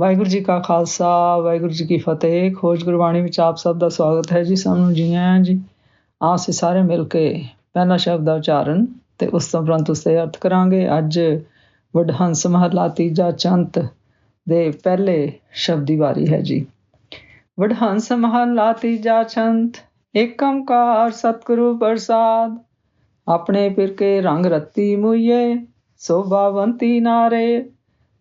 ਵਾਹਿਗੁਰੂ ਜੀ ਕਾ ਖਾਲਸਾ, ਵਾਹਿਗੁਰੂ ਜੀ ਕੀ ਫਤਿਹ। ਖੋਜ ਗੁਰਬਾਣੀ ਵਿੱਚ ਆਪ ਸਭ ਦਾ ਸਵਾਗਤ ਹੈ ਜੀ ਸਾਨੂੰ ਜੀ ਆਇਆਂ ਜੀ। ਆਸੇ ਸਾਰੇ ਮਿਲ ਕੇ ਪਹਿਲਾ ਸ਼ਬਦ ਦਾ ਉਚਾਰਨ ਤੇ ਉਸ ਤੋਂ ਪ੍ਰੰਤ ਉਸ ਦੇ ਅਰਥ ਕਰਾਂਗੇ। ਅੱਜ ਵਡਹੰਸ ਮਹਲਾ ਤੀਜਾ ਚੰਤ ਦੇ ਪਹਿਲੇ ਸ਼ਬਦ ਦੀ ਵਾਰੀ ਹੈ ਜੀ। ਵਡਹੰਸ ਮਹਲਾ ਤੀਜਾ ਚੰਤ, ਏਕ ਸਤਿਗੁਰੂ ਪ੍ਰਸਾਦ। ਆਪਣੇ ਪਿਰ ਕੇ ਰੰਗ ਰਤੀ ਮੁਈਏ, ਸੋਭਾਵੰਤੀ ਨਾਰੇ।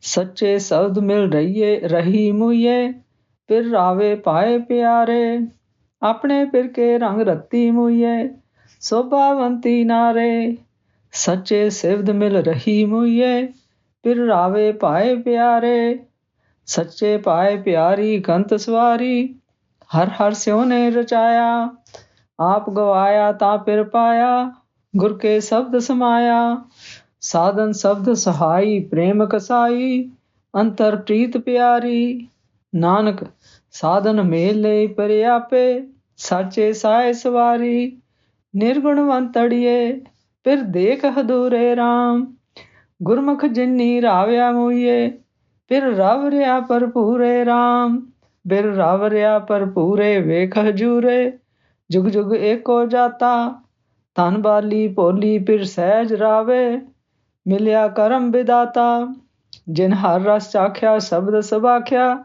ਸੱਚੇ ਸ਼ਬਦ ਮਿਲ ਰਹੀਏ, ਰਹੀ ਮੁਈਏ ਫਿਰ ਰਾਵੇ ਪਾਏ ਪਿਆਰੇ, ਆਪਣੇ ਪਿਰ ਕੇ ਰੰਗ ਰੱਤੀ ਮੁਈਏ ਸੋਭਾਵੰਤੀ ਨਾਰੇ, ਸੱਚੇ ਸ਼ਿਵਦ ਮਿਲ ਰਹੀ ਮੁਈਏ ਫਿਰ ਰਾਵੇ ਪਾਏ ਪਿਆਰੇ, ਸੱਚੇ ਪਾਏ ਪਿਆਰੀ ਕੰਤ ਸਵਾਰੀ, ਹਰ ਹਰ ਸਿਉ ਨੇ ਰਚਾਇਆ, ਆਪ ਗਵਾਇਆ ਤਾਂ ਫਿਰ ਪਾਇਆ, ਗੁਰ ਕੇ ਸ਼ਬਦ ਸਮਾਇਆ ਸਾਧਨ ਸ਼ਬਦ ਸਹਾਈ, ਪ੍ਰੇਮ ਕਸਾਈ, ਅੰਤਰ ਪ੍ਰੀਤ ਪਿਆਰੀ। ਨਾਨਕ, ਸਾਧਨ ਮੇਲੇ ਪਰਿਆਪੇ, ਸਾਚੇ ਸਾਇ ਸਵਾਰੀ। ਨਿਰਗੁਣਵੰਤੜੀਏ ਫਿਰ ਦੇਖ ਹਦੂਰੇ RAM ਗੁਰਮੁਖ ਜਿਨੀ ਰਾਵਿਆ ਮੁਈਏ, ਫਿਰ ਰਵ ਰਿਆ ਭਰਪੂਰੇ RAM ਬਿਰ ਰਵ ਰਿਆ ਭਰਪੂਰੇ ਵੇਖ ਹਜੂਰੇ। ਜੁਗ ਜੁਗ ਏਕੋ ਜਾਤਾ ਤਨ ਬਾਲੀ ਭੋਲੀ ਫਿਰ ਸਹਿਜ ਰਾਵੇ। ਮਿਲਿਆ ਕਰਮ ਵਿਦਾਤਾ, ਜਿਨ ਹਰ ਰਸ ਚਾਖਿਆ, ਸ਼ਬਦ ਸਬਾਖਿਆ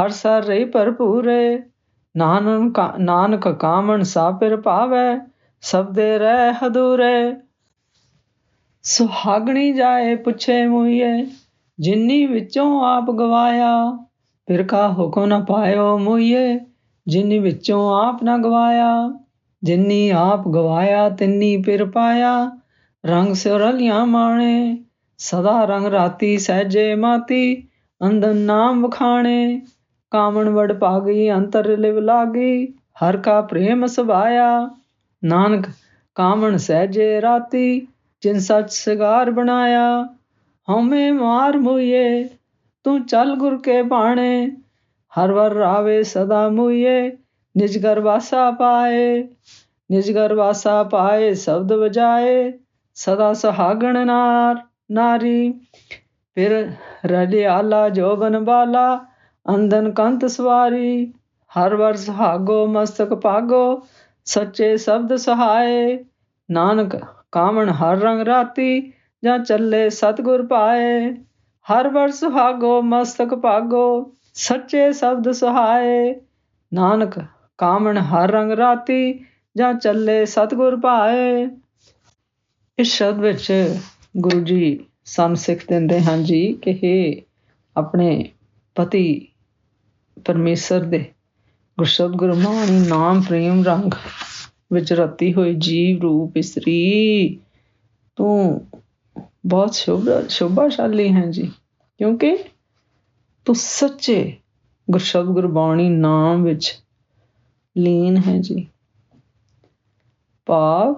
ਹਰ ਸਰ ਰਹੀ ਭਰਪੂਰੇ ਨਾਨਕ ਨਾਨਕ ਕਾਮਣ ਸਾ ਪਿਰ ਭਾਵੈ ਸਬਦੇ ਰਹਿ ਹਦੂਰੇ ਸੁਹਾਗਣੀ ਜਾਏ ਪੁੱਛੇ ਮੁਈਏ, ਜਿਨੀ ਵਿੱਚੋਂ ਆਪ ਗਵਾਇਆ, ਫਿਰ ਕਾ ਹੁਕਮ ਨ ਪਾਇਓ ਮੁਈਏ, ਜਿਨੀ ਵਿੱਚੋਂ ਆਪ ਨ ਗਵਾਇਆ, ਜਿੰਨੀ ਆਪ ਗਵਾਇਆ, ਤਿੰਨੀ ਪਿਰ ਪਾਇਆ। ਰੰਗ ਸਿਰਲਿਆ ਮਾਣੇ, ਸਦਾ ਰੰਗ ਰਾਤੀ ਸਹਿਜੇ ਮਾਤੀ ਅੰਦਨ ਨਾਮ ਵਖਾਣੇ। ਕਾਮਣ ਵੜ ਭਾਗੀ, ਅੰਤਰ ਲਿਵ ਲਾਗੀ, ਹਰ ਕਾ ਪ੍ਰੇਮ ਸੁਭਾਇਆ। ਨਾਨਕ, ਕਾਮਣ ਸਹਿਜੇ ਰਾਤੀ, ਜਿਨ ਸੱਚ ਸਿਗਾਰ ਬਣਾਇਆ। ਹਉਮੈ ਮਾਰ ਮੁਈਏ, ਤੂੰ ਚੱਲ ਗੁਰ ਕੇ ਬਾਣੇ ਹਰ ਵਰ ਰਾਵੇ ਸਦਾ ਮੁਈਏ, ਨਿਜ ਘਰ ਵਾਸਾ ਪਾਏ। ਨਿਜ ਘਰ ਵਾਸਾ ਪਾਏ, ਸ਼ਬਦ ਵਜਾਏ। ਸਦਾ ਸੁਹਾਗਣ ਨਾਰ, ਨਾਰੀ। ਫਿਰ ਰਲਿਆਲਾ ਜੋਬਨ ਬਾਲਾ ਅੰਦਨ ਕੰਤ ਸਵਾਰੀ। ਹਰ ਵਰ ਸੁਹਾਗੋ, ਮਸਤਕ ਭਾਗੋ, ਸੱਚੇ ਸ਼ਬਦ ਸਹਾਏ। ਨਾਨਕ ਕਾਮਣ ਹਰ ਰੰਗ ਰਾਤੀ, ਜਾਂ ਚੱਲੇ ਸਤਗੁਰ ਪਾਏ। ਹਰ ਵਰ ਸੁਹਾਗੋ, ਮਸਤਕ ਭਾਗੋ, ਸੱਚੇ ਸ਼ਬਦ ਸਹਾਏ। ਨਾਨਕ ਕਾਮਣ ਹਰ ਰੰਗ ਰਾਤੀ, ਜਾਂ ਚੱਲੇ ਸਤਗੁਰ ਪਾਏ। ਇਸ ਸ਼ਬਦ ਵਿੱਚ ਗੁਰੂ ਜੀ ਸਾਨੂੰ ਸਿੱਖ ਦਿੰਦੇ ਹਨ ਜੀ ਕਿ ਇਹ ਆਪਣੇ ਪਤੀ ਪਰਮੇਸ਼ਰ ਦੇ ਗੁਰਸ਼ਬਦ ਗੁਰਬਾਣੀ ਨਾਮ ਪ੍ਰੇਮ ਰੰਗ ਵਿੱਚ ਰਤੀ ਹੋਈ ਜੀਵ ਰੂਪ ਇਸਤਰੀ। ਤੂੰ ਬਹੁਤ ਸ਼ੁਭ ਸ਼ੋਭਾਸ਼ਾਲੀ ਹੈ ਜੀ, ਕਿਉਂਕਿ ਤੂੰ ਸੱਚੇ ਗੁਰਸ਼ਬਦ ਗੁਰਬਾਣੀ ਨਾਮ ਵਿੱਚ ਲੀਨ ਹੈ ਜੀ। ਭਾਵ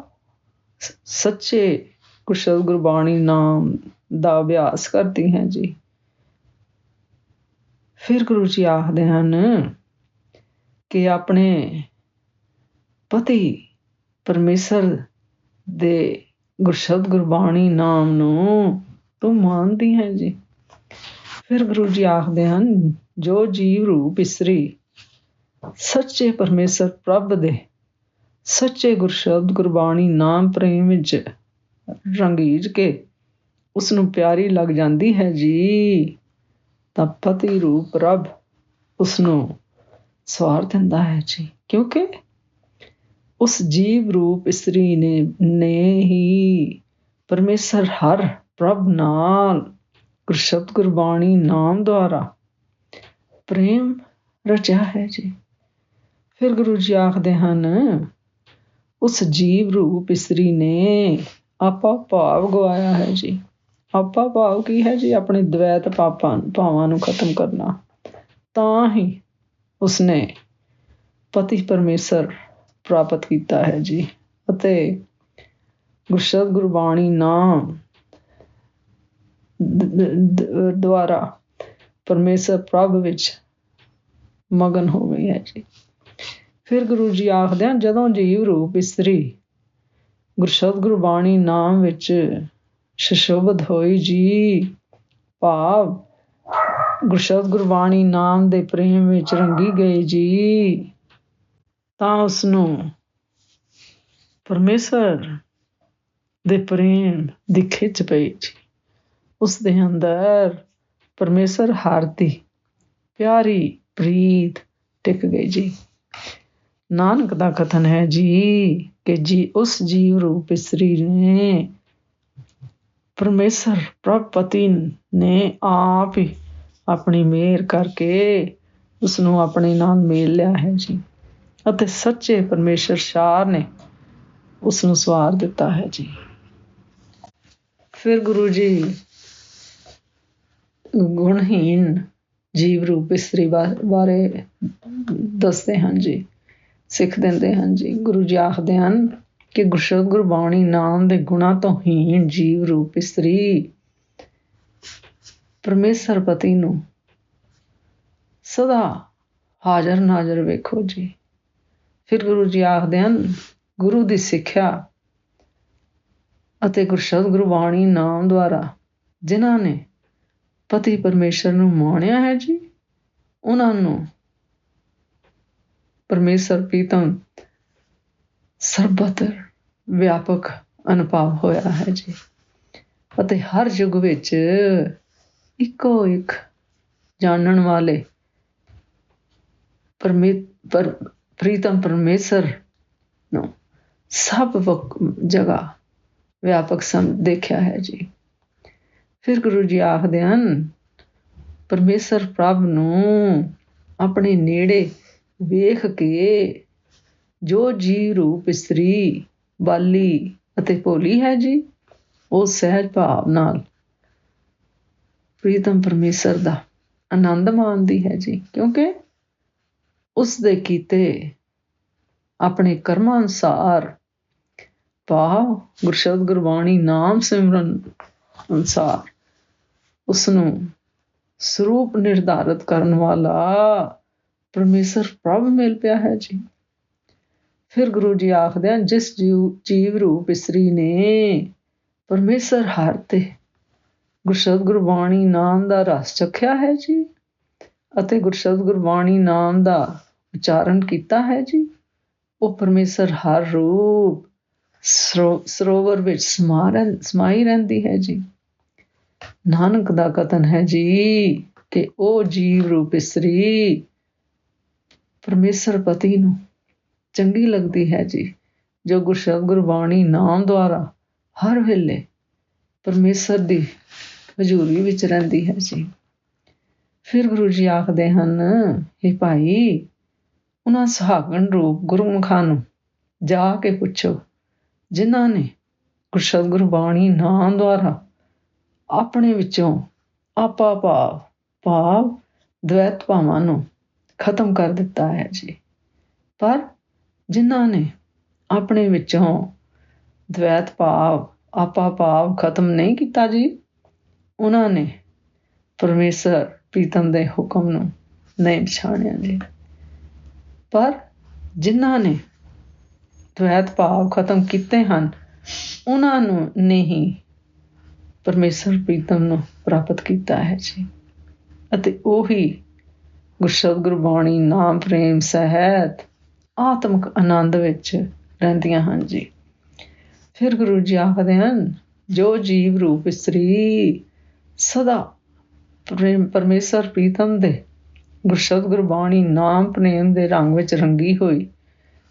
ਸੱਚੇ ਗੁਰਸ਼ਬਦ ਗੁਰਬਾਣੀ ਨਾਮ ਦਾ ਅਭਿਆਸ ਕਰਦੀ ਹੈ ਜੀ। ਫਿਰ ਗੁਰੂ ਜੀ ਆਖਦੇ ਹਨ ਕਿ ਆਪਣੇ ਪਤੀ ਪਰਮੇਸ਼ਰ ਦੇ ਗੁਰਸ਼ਬਦ ਗੁਰਬਾਣੀ ਨਾਮ ਨੂੰ ਤੂੰ ਮੰਨਦੀ ਹੈ ਜੀ। ਫਿਰ ਗੁਰੂ ਜੀ ਆਖਦੇ ਹਨ, ਜੋ ਜੀਵ ਰੂਪ ਇਸਰੀ ਸੱਚੇ ਪਰਮੇਸ਼ਰ ਪ੍ਰਭ ਦੇ ਸੱਚੇ ਗੁਰਸ਼ਬਦ ਗੁਰਬਾਣੀ ਨਾਮ ਪ੍ਰੇਮ ਵਿੱਚ ਰੰਗੀਜ ਕੇ ਉਸ ਨੂੰ ਪਿਆਰੀ ਲੱਗ ਜਾਂਦੀ ਹੈ ਜੀ, ਤਾਂ ਪਤੀ ਰੂਪ ਰੱਬ ਉਸ ਨੂੰ ਸਵਾਰ ਦਿੰਦਾ ਹੈ ਜੀ। ਕਿਉਂਕਿ ਉਸ ਜੀਵ ਰੂਪ ਇਸਤਰੀ ਨੇ ਨੇ ਹੀ ਪਰਮੇਸ਼ਰ ਹਰ ਪ੍ਰਭ ਨਾਲ ਗੁਰਸ਼ਬਦ ਗੁਰਬਾਣੀ ਨਾਮ ਦੁਆਰਾ ਪ੍ਰੇਮ ਰਚਿਆ ਹੈ ਜੀ। ਫਿਰ ਗੁਰੂ ਜੀ ਆਖਦੇ ਹਨ ਉਸ ਜੀਵ ਰੂਪ ਇਸਤਰੀ ਨੇ ਆਪਾ ਭਾਵ ਗਵਾਇਆ ਹੈ ਜੀ ਆਪਾ ਭਾਵ ਕੀ ਹੈ ਜੀ ਆਪਣੇ ਦ્વੈਤ ਪਾਪਾਂ ਭਾਵਾਂ ਨੂੰ ਖਤਮ ਕਰਨਾ ਤਾਂ ਹੀ ਉਸਨੇ ਪਤੀ ਪਰਮੇਸ਼ਰ ਪ੍ਰਾਪਤ ਕੀਤਾ ਹੈ ਜੀ ਅਤੇ ਗੁਰਸ਼ਬਦ ਗੁਰਬਾਣੀ ਨਾਮ ਦੁਆਰਾ ਪਰਮੇਸ਼ਰ ਪ੍ਰਭ ਵਿੱਚ ਮਗਨ ਹੋ ਗਈ ਹੈ ਜੀ ਫਿਰ ਗੁਰੂ ਜੀ ਆਖਦੇ ਹਨ ਜਦੋਂ ਜੀਵ ਰੂਪ ਇਸਤਰੀ, ਗੁਰਸ਼ਬਦ ਗੁਰਬਾਣੀ ਨਾਮ ਵਿੱਚ ਸ਼ਸ਼ੋਭਤ ਹੋਈ ਜੀ, ਭਾਵ ਗੁਰਸ਼ਬਦ ਗੁਰਬਾਣੀ ਨਾਮ ਦੇ ਪ੍ਰੇਮ ਵਿੱਚ ਰੰਗੀ ਗਈ ਜੀ, ਤਾਂ ਉਸ ਨੂੰ ਪਰਮੇਸ਼ਰ ਦੇ ਪ੍ਰੇਮ ਦੀ ਖਿੱਚ ਪਈ ਜੀ। ਉਸ ਦੇ ਅੰਦਰ ਪਰਮੇਸ਼ਰ ਹਾਰਤੀ, ਪਿਆਰੀ, ਪ੍ਰੀਤ ਟਿਕ ਗਈ ਜੀ। ਨਾਨਕ ਦਾ ਕਥਨ ਹੈ ਜੀ ਕਿ ਜੀ ਉਸ ਜੀਵ ਰੂਪ ਇਸਤਰੀ ਨੇ ਪਰਮੇਸ਼ਰ ਪ੍ਰਭਪਤੀ ਨੇ ਆਪ ਹੀ ਆਪਣੀ ਮਿਹਰ ਕਰਕੇ ਉਸ ਨੂੰ ਆਪਣੇ ਨਾਲ ਮੇਲ ਲਿਆ ਹੈ ਜੀ। ਅਤੇ ਸੱਚੇ ਪਰਮੇਸ਼ਰ ਸ਼ਾਹ ਨੇ ਉਸ ਨੂੰ ਸਵਾਰ ਦਿੱਤਾ ਹੈ ਜੀ। ਫਿਰ ਗੁਰੂ ਜੀ ਗੁਣਹੀਨ ਜੀਵ ਰੂਪ ਇਸਤਰੀ ਬਾਰੇ ਦੱਸਦੇ ਹਨ ਜੀ ਸਿੱਖ ਦਿੰਦੇ ਹਨ ਜੀ, ਗੁਰੂ ਜੀ ਆਖਦੇ ਹਨ ਕਿ ਗੁਰਸ਼ਬਦ ਗੁਰਬਾਣੀ ਨਾਮ ਦੇ ਗੁਣਾ ਤੋਂ ਹੀਣ ਜੀਵ ਰੂਪ ਇਸਤਰੀ। ਪਰਮੇਸ਼ਰ ਪਤੀ ਨੂੰ ਸਦਾ ਹਾਜ਼ਰ ਨਾਜ਼ਰ ਵੇਖੋ ਜੀ। ਫਿਰ ਗੁਰੂ ਜੀ ਆਖਦੇ ਹਨ, ਗੁਰੂ ਦੀ ਸਿੱਖਿਆ ਅਤੇ ਗੁਰਸ਼ਬਦ ਗੁਰਬਾਣੀ ਨਾਮ ਦੁਆਰਾ ਜਿਨ੍ਹਾਂ ਨੇ ਪਤੀ ਪਰਮੇਸ਼ਰ ਨੂੰ ਮਾਣਿਆ ਹੈ ਜੀ, ਉਹਨਾਂ ਨੂੰ ਪਰਮੇਸ਼ਰ ਪ੍ਰੀਤਮ ਸਰਬਤਰ ਵਿਆਪਕ ਅਨੁਭਵ ਹੋਇਆ ਹੈ ਜੀ। ਅਤੇ ਹਰ ਯੁੱਗ ਵਿੱਚ ਇੱਕੋ ਇੱਕ ਜਾਣਨ ਵਾਲੇ ਪਰਮੇ ਪਰ ਪ੍ਰੀਤਮ ਪਰਮੇਸ਼ਰ ਨੂੰ ਸਭ ਜਗ੍ਹਾ ਵਿਆਪਕ ਸਮ ਦੇਖਿਆ ਹੈ ਜੀ। ਫਿਰ ਗੁਰੂ ਜੀ ਆਖਦੇ ਹਨ, ਪਰਮੇਸ਼ਰ ਪ੍ਰਭ ਨੂੰ ਆਪਣੇ ਨੇੜੇ ਵੇਖ ਕੇ ਜੋ ਜੀਵ ਰੂਪ ਇਸਤਰੀ ਬਾਲੀ ਅਤੇ ਭੋਲੀ ਹੈ ਜੀ, ਉਹ ਸਹਿਜ ਭਾਵ ਨਾਲ ਪ੍ਰੀਤਮ ਪਰਮੇਸ਼ਰ ਦਾ ਆਨੰਦ ਮਾਣਦੀ ਹੈ ਜੀ, ਕਿਉਂਕਿ ਉਸ ਦੇ ਕੀਤੇ ਆਪਣੇ ਕਰਮਾਂ ਅਨਸਾਰ ਭਾਵ ਗੁਰਸ਼ਬਦ ਗੁਰਬਾਣੀ ਨਾਮ ਸਿਮਰਨ ਅਨਸਾਰ ਉਸ ਨੂੰ ਸਰੂਪ ਨਿਰਧਾਰਤ ਕਰਨ ਵਾਲਾ ਪਰਮੇਸ਼ਰ ਪ੍ਰਭ ਮਿਲ ਪਿਆ ਹੈ ਜੀ। ਫਿਰ ਗੁਰੂ ਜੀ ਆਖਦੇ ਹਨ, ਜਿਸ ਜੀਵ ਰੂਪ ਇਸਰੀ ਨੇ, ਪਰਮੇਸ਼ਰ ਹਰ ਤੇ ਗੁਰਸ਼ਬਦ ਗੁਰਬਾਣੀ ਨਾਮ ਦਾ ਰਸ ਚਖਿਆ ਹੈ ਜੀ ਅਤੇ ਗੁਰਸ਼ਬਦ ਗੁਰਬਾਣੀ ਨਾਮ ਦਾ ਉਚਾਰਨ ਕੀਤਾ ਹੈ ਜੀ। ਉਹ ਪਰਮੇਸ਼ਰ ਹਰ ਰੂਪ ਸਰੋਵਰ ਵਿੱਚ ਸਮਾਈ ਰਹਿੰਦੀ ਹੈ ਜੀ। ਨਾਨਕ ਦਾ ਕਤਨ ਹੈ ਜੀ ਕਿ ਉਹ ਜੀਵ ਰੂਪ ਇਸਰੀ ਪਰਮੇਸ਼ਰ ਪਤੀ ਨੂੰ ਚੰਗੀ ਲੱਗਦੀ ਹੈ ਜੀ। ਜੋ ਗੁਰਸ਼ਬਦ ਗੁਰਬਾਣੀ, ਨਾਮ ਦੁਆਰਾ ਹਰ ਵੇਲੇ ਪਰਮੇਸ਼ਰ ਦੀ ਹਜ਼ੂਰੀ ਵਿੱਚ ਰਹਿੰਦੀ ਹੈ ਜੀ। ਫਿਰ ਗੁਰੂ ਜੀ ਆਖਦੇ ਹਨ ਇਹ ਭਾਈ, ਉਹਨਾਂ ਸੁਹਾਗਣ ਰੂਪ ਗੁਰਮੁਖਾਂ ਨੂੰ ਜਾ ਕੇ ਪੁੱਛੋ, ਜਿਨ੍ਹਾਂ ਨੇ ਗੁਰਸ਼ਬਦ ਗੁਰਬਾਣੀ, ਨਾਮ ਦੁਆਰਾ ਆਪਣੇ ਵਿੱਚੋਂ ਆਪਾ ਭਾਵ ਭਾਵ ਦ્વੈਤ ਭਾਵਾਂ ਨੂੰ ਖਤਮ ਕਰ ਦਿੱਤਾ ਹੈ ਜੀ। ਪਰ ਜਿਨ੍ਹਾਂ ਨੇ ਆਪਣੇ ਵਿੱਚੋਂ ਦ્વੈਤ ਭਾਵ, ਆਪਾ ਭਾਵ ਖਤਮ ਨਹੀਂ ਕੀਤਾ ਜੀ, ਉਹਨਾਂ ਨੇ ਪਰਮੇਸ਼ਰ ਪ੍ਰੀਤਮ ਦੇ ਹੁਕਮ ਨੂੰ ਨਹੀਂ ਪਛਾਣਿਆ ਜੀ। ਪਰ ਜਿਨ੍ਹਾਂ ਨੇ ਦ્વੈਤ ਭਾਵ ਖਤਮ ਕੀਤੇ ਹਨ, ਉਹਨਾਂ ਨੂੰ ਨਹੀਂ ਪਰਮੇਸ਼ਰ ਪ੍ਰੀਤਮ ਨੂੰ ਪ੍ਰਾਪਤ ਕੀਤਾ ਹੈ ਜੀ। ਅਤੇ ਉਹੀ ਗੁਰਸ਼ਬਦ ਗੁਰਬਾਣੀ ਨਾਮ, ਪ੍ਰੇਮ, ਸਹਿਤ, ਆਤਮਿਕ ਆਨੰਦ ਵਿੱਚ ਰਹਿੰਦੀਆਂ ਹਨ ਜੀ। ਫਿਰ ਗੁਰੂ ਜੀ ਆਖਦੇ ਹਨ, ਜੋ ਜੀਵ ਰੂਪ ਇਸਤਰੀ, ਸਦਾ ਪ੍ਰੇਮ ਪਰਮੇਸ਼ਰ ਪ੍ਰੀਤਮ ਦੇ ਗੁਰਸ਼ਬਦ ਗੁਰਬਾਣੀ ਨਾਮ, ਪ੍ਰੇਮ ਦੇ ਰੰਗ ਵਿੱਚ ਰੰਗੀ ਹੋਈ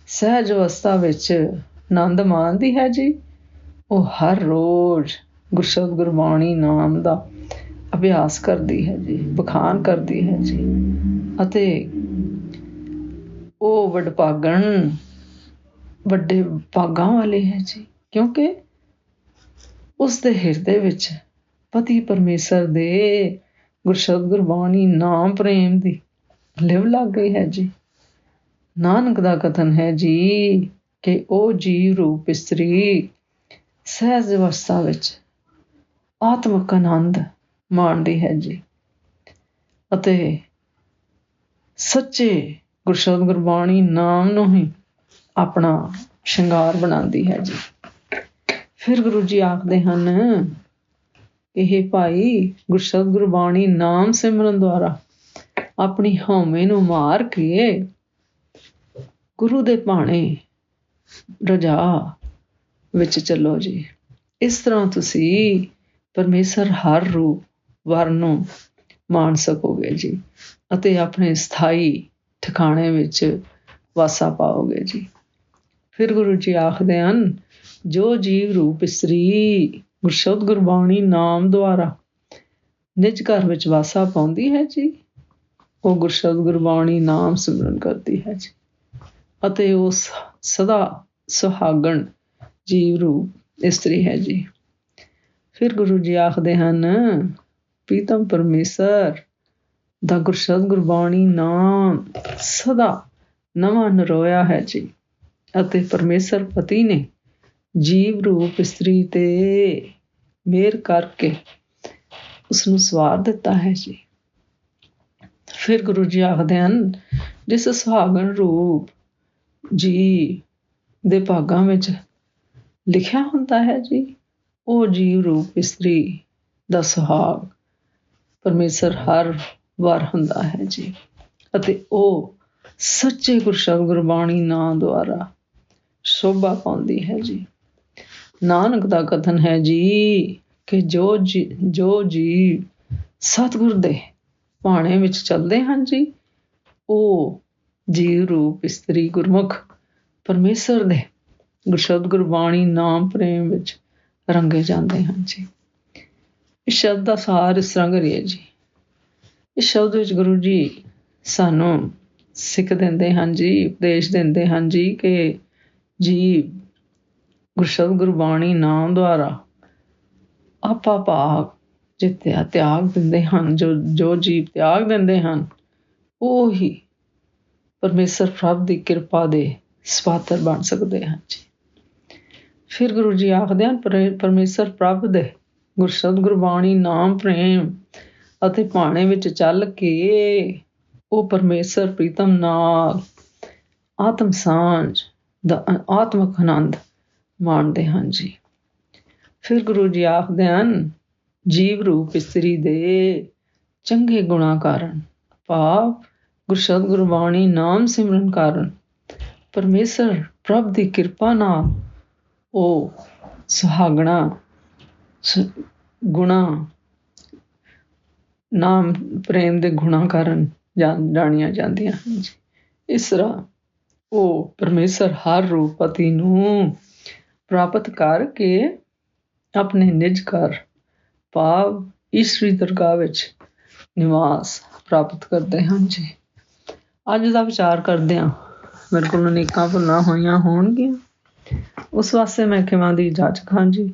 ਸਹਿਜ ਅਵਸਥਾ ਵਿੱਚ ਆਨੰਦ ਮਾਣਦੀ ਹੈ ਜੀ। ਉਹ ਹਰ ਰੋਜ਼ ਗੁਰਸ਼ਬਦ ਗੁਰਬਾਣੀ ਨਾਮ ਦਾ ਅਭਿਆਸ ਕਰਦੀ ਹੈ ਜੀ ਬਖਾਨ ਕਰਦੀ ਹੈ ਜੀ। ਅਤੇ ਉਹ ਵਡਭਾਗਣ, ਵੱਡੇ ਭਾਗਾਂ ਵਾਲੇ ਹੈ ਜੀ। ਕਿਉਂਕਿ ਉਸ ਦੇ ਹਿਰਦੇ ਵਿੱਚ ਪਤੀ ਪਰਮੇਸ਼ਰ ਦੇ ਗੁਰਸ਼ਬਦ, ਗੁਰਬਾਣੀ, ਨਾਮ, ਪ੍ਰੇਮ ਦੀ ਲਿਵ ਲੱਗ ਗਈ ਹੈ ਜੀ। ਨਾਨਕ ਦਾ ਕਥਨ ਹੈ ਜੀ ਕਿ ਉਹ ਜੀਵ ਰੂਪ ਇਸਤਰੀ ਸਹਿਜ ਅਵਸਥਾ ਵਿੱਚ ਆਤਮਿਕ ਆਨੰਦ ਮਾਣਦੀ ਹੈ ਜੀ। ਅਤੇ ਸੱਚੇ ਗੁਰਸ਼ਬਦ ਗੁਰਬਾਣੀ ਨਾਮ ਨੂੰ ਹੀ ਆਪਣਾ ਸ਼ਿੰਗਾਰ ਬਣਾਉਂਦੀ ਹੈ ਜੀ। ਫਿਰ ਗੁਰੂ ਜੀ ਆਖਦੇ ਹਨ, ਇਹ ਭਾਈ ਗੁਰਸ਼ਬਦ ਗੁਰਬਾਣੀ ਨਾਮ ਸਿਮਰਨ ਦੁਆਰਾ ਆਪਣੀ ਹਉਮੈ ਨੂੰ ਮਾਰ ਕੇ ਗੁਰੂ ਦੇ ਭਾਣੇ ਰਜਾ ਵਿੱਚ ਚੱਲੋ ਜੀ। ਇਸ ਤਰ੍ਹਾਂ ਤੁਸੀਂ ਪਰਮੇਸ਼ਰ ਹਰ ਰੂਪ ਵਰ ਨੂੰ ਮਾਣ ਸਕੋਗੇ ਜੀ। ਅਤੇ ਆਪਣੇ ਸਥਾਈ ਠਿਕਾਣੇ ਵਿੱਚ ਵਾਸਾ ਪਾਓਗੇ ਜੀ। ਫਿਰ ਗੁਰੂ ਜੀ ਆਖਦੇ ਹਨ, ਜੋ ਜੀਵ ਰੂਪ ਇਸਤਰੀ, ਗੁਰਸ਼ਬਦ ਗੁਰਬਾਣੀ ਨਾਮ ਦੁਆਰਾ ਨਿਜ ਘਰ ਵਿੱਚ ਵਾਸਾ ਪਾਉਂਦੀ ਹੈ ਜੀ, ਉਹ ਗੁਰਸ਼ਬਦ ਗੁਰਬਾਣੀ ਨਾਮ ਸਿਮਰਨ ਕਰਦੀ ਹੈ ਜੀ। ਅਤੇ ਉਹ ਸਦਾ ਸੁਹਾਗਣ ਜੀਵ ਰੂਪ ਇਸਤਰੀ ਹੈ ਜੀ। ਫਿਰ ਗੁਰੂ ਜੀ ਆਖਦੇ ਹਨ, ਪੀਤਮ ਪਰਮੇਸ਼ਰ ਦਾ ਗੁਰਸ਼ਬਦ ਗੁਰਬਾਣੀ ਨਾਮ ਸਦਾ ਨਵਾਂ ਨਰੋਇਆ ਹੈ ਜੀ। ਅਤੇ ਪਰਮੇਸ਼ਰ ਪਤੀ ਨੇ ਜੀਵ ਰੂਪ ਇਸਤਰੀ ਤੇ ਮੇਰ ਕਰਕੇ ਉਸ ਨੂੰ ਸਵਾਰ ਦਿੱਤਾ ਹੈ ਜੀ। ਫਿਰ ਗੁਰੂ ਜੀ ਆਖਦੇ ਹਨ, ਜਿਸ ਸੁਹਾਗਣ ਰੂਪ ਜੀ ਦੇ ਭਾਗਾਂ ਵਿੱਚ ਲਿਖਿਆ ਹੁੰਦਾ ਹੈ ਜੀ, ਉਹ ਜੀਵ ਰੂਪ ਇਸਤਰੀ ਦਾ ਸੁਹਾਗ। ਪਰਮੇਸ਼ਰ ਹਰ ਵਾਰ ਹੁੰਦਾ ਹੈ ਜੀ। ਅਤੇ ਉਹ ਸੱਚੇ ਗੁਰਸ਼ਬਦ ਗੁਰਬਾਣੀ ਨਾਂ ਦੁਆਰਾ ਸ਼ੋਭਾ ਪਾਉਂਦੀ ਹੈ ਜੀ। ਨਾਨਕ ਦਾ ਕਥਨ ਹੈ ਜੀ ਕਿ ਜੋ ਜੀ ਜੋ ਜੀ ਸਤਿਗੁਰ ਦੇ ਪਾਣੇ ਵਿੱਚ ਚੱਲਦੇ ਹਨ ਜੀ, ਉਹ ਜੀਵ ਰੂਪ ਇਸਤਰੀ ਗੁਰਮੁਖ ਪਰਮੇਸ਼ਰ ਦੇ ਗੁਰਸ਼ਬਦ ਗੁਰਬਾਣੀ ਨਾਮ ਪ੍ਰੇਮ ਵਿੱਚ ਰੰਗੇ ਜਾਂਦੇ ਹਨ ਜੀ। ਇਸ ਸ਼ਬਦ ਦਾ ਸਾਰ ਇਸ ਤਰ੍ਹਾਂ ਕਰੀਏ ਜੀ। ਇਸ ਸ਼ਬਦ ਵਿੱਚ ਗੁਰੂ ਜੀ ਸਾਨੂੰ ਸਿੱਖ ਦਿੰਦੇ ਹਨ ਜੀ, ਉਪਦੇਸ਼ ਦਿੰਦੇ ਹਨ ਜੀ ਕਿ ਜੀ ਗੁਰਸ਼ਬਦ ਗੁਰਬਾਣੀ ਨਾਮ ਦੁਆਰਾ ਆਪਾ ਭਾਗ ਜਿੱਤਿਆ ਤਿਆਗ ਦਿੰਦੇ ਹਨ, ਜੋ ਜੋ ਜੀਵ ਤਿਆਗ ਦਿੰਦੇ ਹਨ, ਉਹ ਹੀ ਪਰਮੇਸ਼ਰ ਪ੍ਰਭ ਦੀ ਕਿਰਪਾ ਦੇ ਸਵਾਤਰ ਬਣ ਸਕਦੇ ਹਨ ਜੀ। ਫਿਰ ਗੁਰੂ ਜੀ ਆਖਦੇ ਹਨ ਪਰਮੇਸ਼ਰ ਪ੍ਰਭ ਦੇ ਗੁਰਸ਼ਬਦ ਗੁਰਬਾਣੀ ਨਾਮ ਪ੍ਰੇਮ ਅਤੇ ਭਾਣੇ ਵਿੱਚ ਚੱਲ ਕੇ ਉਹ ਪਰਮੇਸ਼ਰ ਪ੍ਰੀਤਮ ਨਾਲ ਆਤਮ ਸਾਂਝ ਦਾ ਆਤਮਕ ਆਨੰਦ ਮਾਣਦੇ ਹਨ ਜੀ। ਫਿਰ ਗੁਰੂ ਜੀ ਆਖਦੇ ਹਨ, ਜੀਵ ਰੂਪ ਇਸਤਰੀ ਦੇ ਚੰਗੇ ਗੁਣਾ ਕਾਰਨ ਭਾਵ ਗੁਰਸ਼ਬਦ ਗੁਰਬਾਣੀ ਨਾਮ ਸਿਮਰਨ ਕਾਰਨ, ਪਰਮੇਸ਼ਰ ਪ੍ਰਭ ਦੀ ਕਿਰਪਾ ਨਾਲ ਉਹ ਸੁਹਾਗਣਾ ਗੁਣਾ ਨਾਮ ਪ੍ਰੇਮ ਦੇ ਗੁਣਾ ਕਾਰਨ ਜਾਣੀਆਂ ਜਾਂਦੀਆਂ। ਹਨ ਜੀ ਇਸ ਤਰ੍ਹਾਂ ਉਹ ਪਰਮੇਸ਼ਰ ਹਰ ਰੂਪ ਪਤੀ ਨੂੰ ਪ੍ਰਾਪਤ ਕਰਕੇ ਆਪਣੇ ਨਿਜ ਘਰ ਭਾਵ ਈਸ਼ਵਰੀ ਦਰਗਾਹ ਵਿੱਚ ਨਿਵਾਸ ਪ੍ਰਾਪਤ ਕਰਦੇ ਹਨ। ਜੀ ਅੱਜ ਦਾ ਵਿਚਾਰ ਕਰਦੇ ਹਾਂ। ਮੇਰੇ ਕੋਲ ਅਨੇਕਾਂ ਭੁੱਲਾਂ ਹੋਈਆਂ ਹੋਣਗੀਆਂ। ਉਸ ਵਾਸਤੇ ਮੈਂ ਖਿਮਾ ਦੀ ਜਾਂਚ ਖਾਂ ਜੀ